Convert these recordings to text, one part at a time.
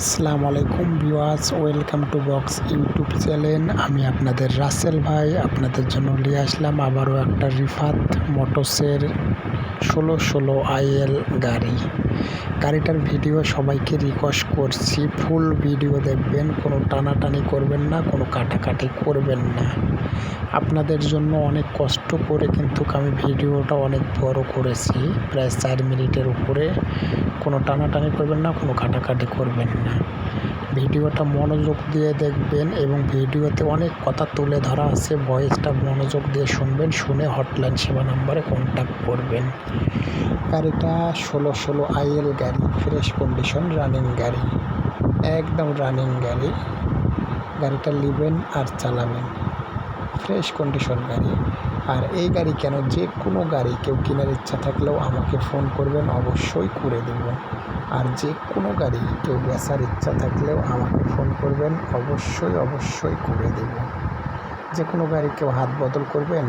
আসসালামু আলাইকুম viewers welcome to box YouTube channel. আমি আপনাদের রাসেল ভাই, আপনাদের জন্য নিয়ে আসলাম আবারও একটা রিফাত মোটরসের ষোলো ষোলো আইএল গাড়ি। গাড়িটার ভিডিও সবাইকে রিকোয়েস্ট করছি। ফুল ভিডিও দেখবেন, কোনো টানাটানি করবেন না, কোনো কাটাকাটি করবেন না। আপনাদের জন্য অনেক কষ্ট করে কিন্তু আমি ভিডিওটা অনেক বড় করেছি। প্রায় চার মিনিটের উপরে। কোনো টানাটানি করবেন না, কোনো কাটাকাটি করবেন না। ভিডিওটা মনোযোগ দিয়ে দেখবেন এবং ভিডিওতে অনেক কথা তুলে ধরা আছে, ভয়েসটা মনোযোগ দিয়ে শুনবেন, শুনে হটলাইন সেবা নাম্বারে কন্ট্যাক্ট করবেন। গাড়িটা ষোলো ষোলো আইএল গাড়ি ফ্রেশ কন্ডিশন রানিং গাড়ি। একদম রানিং গাড়ি। গাড়িটা নেবেন আর চালাবেন। ফ্রেশ কন্ডিশন গাড়ি। আর এই গাড়ি কেন? যে কোনো গাড়ি কেউ কেনার ইচ্ছা থাকলেও আমাকে ফোন করবেন, অবশ্যই করে দেব। আর যে কোনো গাড়ি কেউ বেচার ইচ্ছা থাকলেও আমাকে ফোন করবেন, অবশ্যই অবশ্যই করে দেব। যে কোনো গাড়ি কেউ হাত বদল করবেন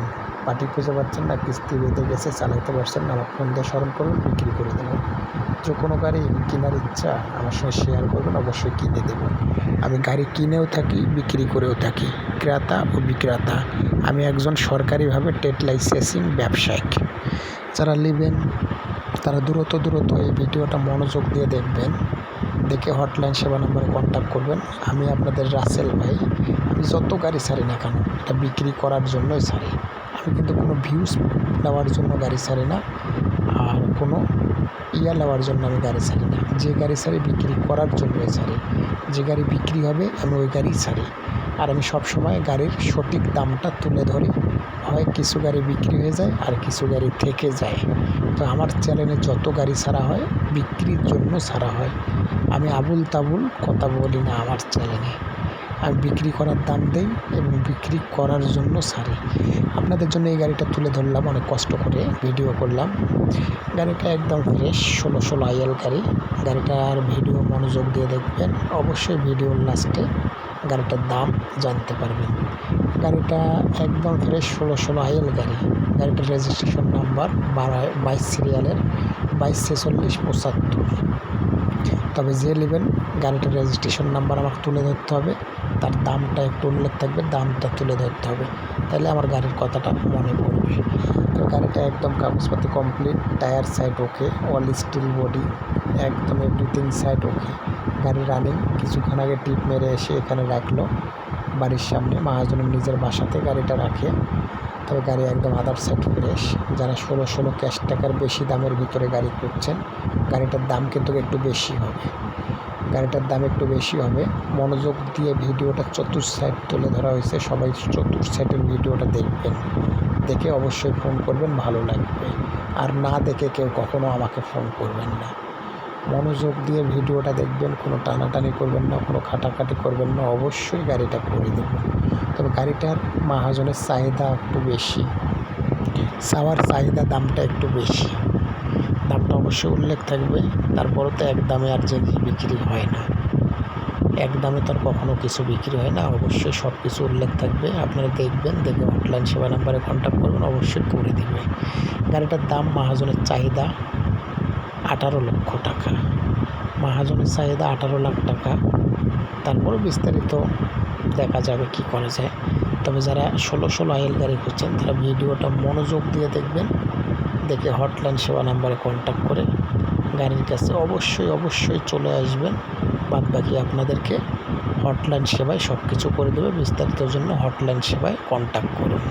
পার্টি খুঁজে পাচ্ছেন না, কিস্তি বেঁধে গেছে, চালাইতে পারছেন না, আমার ফোন দিয়ে স্মরণ করবেন বিক্রি করে দেবো। যে কোনো গাড়ি কেনার ইচ্ছা আমার সঙ্গে শেয়ার করবেন, অবশ্যই কিনে দেব। আমি গাড়ি কিনেও থাকি, বিক্রি করেও থাকি, ক্রেতা ও বিক্রেতা। আমি একজন সরকারিভাবে ট্রেড লাইসেন্সিং ব্যবসায়িক। যারা নেবেন, তারা দ্রুত দ্রুত এই ভিডিওটা মনোযোগ দিয়ে দেখবেন। দেখে হটলাইন সেবা নম্বরে কন্ট্যাক্ট করবেন। আমি আপনাদের রাসেল ভাই, আমি যত গাড়ি ছাড়ি না কেন, এটা বিক্রি করার জন্যই ছাড়ি। কিন্তু কোনো ভিউজ নেওয়ার জন্য গাড়ি ছাড়ি না। আর কোনো ইয়া নেওয়ার জন্য আমি গাড়ি ছাড়ি না। যে গাড়ি ছাড়ি বিক্রি করার জন্যই ছাড়ি। যে গাড়ি বিক্রি হবে, আমি ওই গাড়ি ছাড়ি। আর আমি সব সময় গাড়ির সঠিক দামটা তুলে ধরি। হয় কিছু গাড়ি বিক্রি হয়ে যায় আর কিছু গাড়ি থেকে যায়। তো আমার চ্যানেলে যত গাড়ি ছাড়া হয়, বিক্রির জন্য ছাড়া হয়। আমি আবুল তাবুল কথা বলি না আমার চ্যানেলে। আমি বিক্রি করার দাম দেই এবং বিক্রি করার জন্য ছাড়ি আপনাদের জন্য এই গাড়িটা তুলে ধরলাম, অনেক কষ্ট করে ভিডিও করলাম। গাড়িটা একদম ফ্রেশ ষোলো ষোলো আইএল গাড়ি। গাড়িটার ভিডিও মনোযোগ দিয়ে দেখবেন। অবশ্যই ভিডিওর লাস্টে গাড়িটার দাম জানতে পারবেন। গাড়িটা একদম ফ্রেশ ষোলো ষোলো আইএল গাড়ি। গাড়িটার রেজিস্ট্রেশন নাম্বার বারো, বাইশ সিরিয়ালের বাইশ ছেচল্লিশ পঁচাত্তর। তবে যে নেবেন গাড়িটার রেজিস্ট্রেশন নাম্বার আমাকে তুলে ধরতে হবে। তার দামটা একটু উল্লেখ থাকবে, দামটা তুলে ধরতে হবে। তাহলে আমার গাড়ির কথাটা মনে পড়বে। তো গাড়িটা একদম কাগজপাতি complete tyre side okay all steel body একদম এভরিথিং সাইড ওকে গাড়ি রানিং কিছুক্ষণ আগে টিপ মেরে এসে এখানে রাখল। বাড়ির সামনে মহাজনের নিজের বাসাতে গাড়িটা রাখে। তবে গাড়ি একদম আদার সাইড ফ্রেশ যারা ষোলো ষোলো ক্যাশ টাকার বেশি দামের ভিতরে গাড়ি করছেন গাড়িটার দাম কিন্তু একটু বেশি হবে। গাড়িটার দাম একটু বেশি হবে। মনোযোগ দিয়ে ভিডিওটা চতুর সাইড তুলে ধরা হয়েছে। সবাই চতুর সাইডের ভিডিওটা দেখবেন। দেখে অবশ্যই ফোন করবেন, ভালো লাগবে। আর না দেখে কেউ কখনো আমাকে ফোন করবেন না। মনোযোগ দিয়ে ভিডিওটা দেখবেন, কোনো টানাটানি করবেন না, কোনো খাটাখাটি করবেন না, অবশ্যই গাড়িটা করে দেবেন তবে গাড়িটার মাহাজনের চাহিদা একটু বেশি। চাওয়ার চাহিদা দামটা একটু বেশি। দামটা অবশ্যই উল্লেখ থাকবে। তারপরও তো এক দামে আর জিনিস বিক্রি হয় না। এক দামে তো আর কখনও কিছু বিক্রি হয় না, অবশ্যই সব কিছু উল্লেখ থাকবে। আপনারা দেখবেন, দেখে হটলাইন সেবা নাম্বারে কন্ট্যাক্ট করবেন, অবশ্যই করে দেবে। গাড়িটার দাম, মাহাজনের চাহিদা আঠারো লক্ষ টাকা। মাহাজনের চাহিদা আঠারো লাখ টাকা। তারপরে বিস্তারিত দেখা যাবে কি করা যায়। তবে যারা ষোলো ষোলো আইএল গাড়ি করছেন, তারা ভিডিওটা মনোযোগ দিয়ে দেখবেন। দেখে হটলাইন সেবা নাম্বারে কন্ট্যাক্ট করে গাড়ির কাছে অবশ্যই অবশ্যই চলে আসবেন। বাদ বাকি আপনাদেরকে হটলাইন সেবায় সব কিছু করে দেবে। বিস্তারিত জন্য হটলাইন সেবায় কন্ট্যাক্ট করুন।